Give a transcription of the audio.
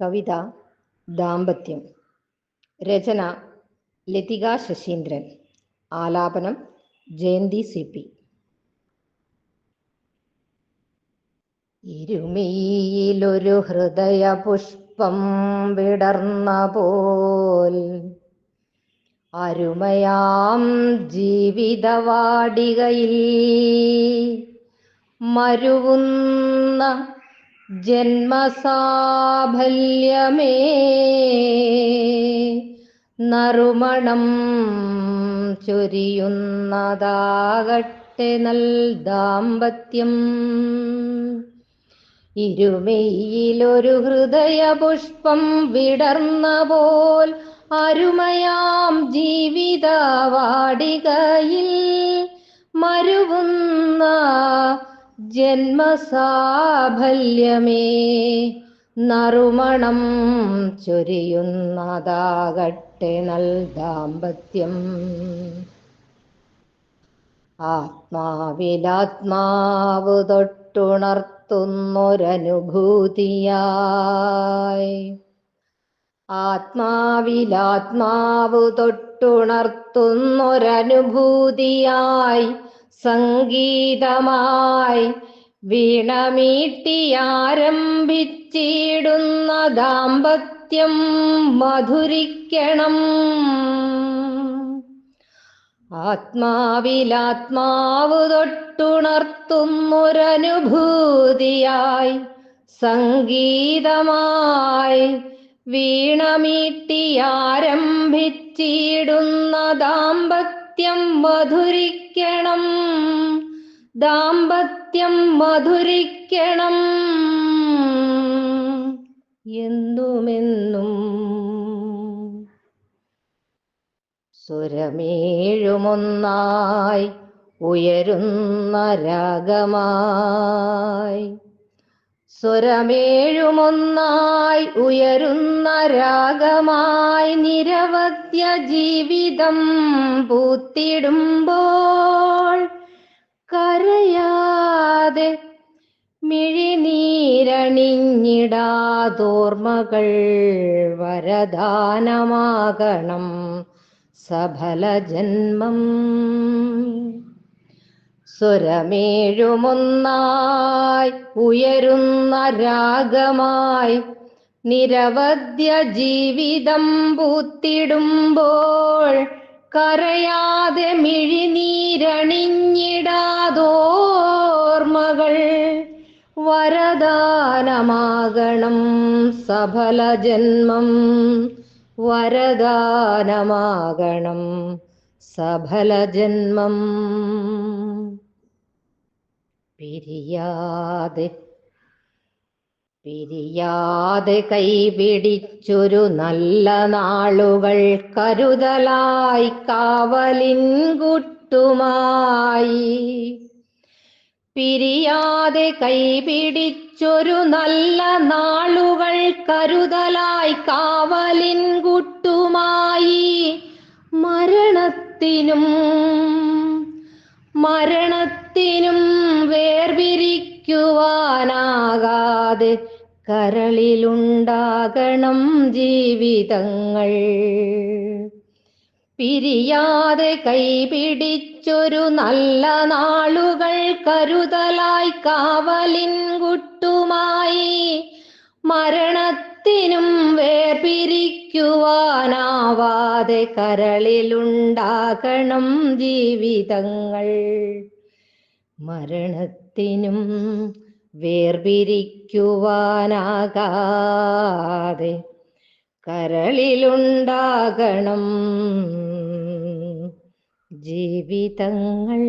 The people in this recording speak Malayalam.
കവിത ദാമ്പത്യം രചന ലതിക ശശീന്ദ്രൻ ആലാപനം ജയന്തി സി പി. ഇരുമയിലൊരു ഹൃദയ പുഷ്പം വിടർന്ന പോൽ അരുമയാം ജീവിതവാടികയിൽ മരുവുന്ന ജന്മസാഫല്യമേ നറുമണം ചൊരിയുന്നതാകട്ടെ നൽ ദാമ്പത്യം ഇരുമയിലൊരു ഹൃദയപുഷ്പം വിടർന്ന പോൽ അരുമയാം ജീവിതവാടികയിൽ മരുവുന്ന ജന്മസാഫല്യമേ നറുമണം ചൊരിയുന്നതാകട്ടെ നൽ ദാമ്പത്യം ആത്മാവിലാത്മാവ് തൊട്ടുണർത്തുന്നൊരനുഭൂതിയായി. ആത്മാവിലാത്മാവ് തൊട്ടുണർത്തുന്നൊരനുഭൂതിയായി സംഗീതമായി വീണമീട്ടിയാരംഭിച്ചിടുന്ന ദാമ്പത്യം മധുരിക്കണം. ആത്മാവിലാത്മാവ് തൊട്ടുണർത്തുന്നൊരനുഭൂതിയായി സംഗീതമായി വീണമീട്ടിയാരംഭിച്ചിടുന്ന ദാമ്പത്യം മധുരിക്കണം. ദാമ്പത്യം മധുരിക്കണം. എന്നുമെന്നും സ്വരമേഴുമൊന്നായി ഉയരുന്ന രാഗമായി സ്വരമേഴുമൊന്നായി ഉയരുന്ന രാഗമായി നിരവധ്യ ജീവിതം പൂത്തിടുമ്പോൾ കരയാതെ മിഴിനീരണിഞ്ഞിടാതോർമ്മകൾ വരദാനമാകണം സഫല ജന്മം സ്വരമേഴുമൊന്നായി ഉയരുന്ന രാഗമായി നിരവധ്യ ജീവിതം പൂത്തിടുമ്പോൾ കരയാതെ മിഴിനീരണിഞ്ഞിടാതോർമ്മകൾ വരദാനമാകണം സഫല ജന്മം വരദാനമാകണം സഫല ജന്മം പിരിയാതെ പിരിയാതെ കൈപിടിച്ചൊരു നല്ല നാളുകൾ കരുതലായി കാവലിൻ കുട്ടുമായി. പിരിയാതെ കൈപിടിച്ചൊരു നല്ല നാളുകൾ കരുതലായി കാവലിൻ കുട്ടുമായി. മരണത്തിനും മരണത്തിനും വേർപിരിക്കുവാനാകാതെ കരളിലുണ്ടാകണം ജീവിതങ്ങൾ. പിരിയാതെ കൈപിടിച്ചൊരു നല്ല നാളുകൾ കരുതലായി കാവലിൻ കുട്ടുമായി മരണത്തിനും വേർപിരിക്കുവാനാവാതെ കരളിലുണ്ടാകണം ജീവിതങ്ങൾ. മരണത്തിനും വേർപിരിക്കുവാനാകാതെ കരളിലുണ്ടാകണം ജീവിതങ്ങൾ.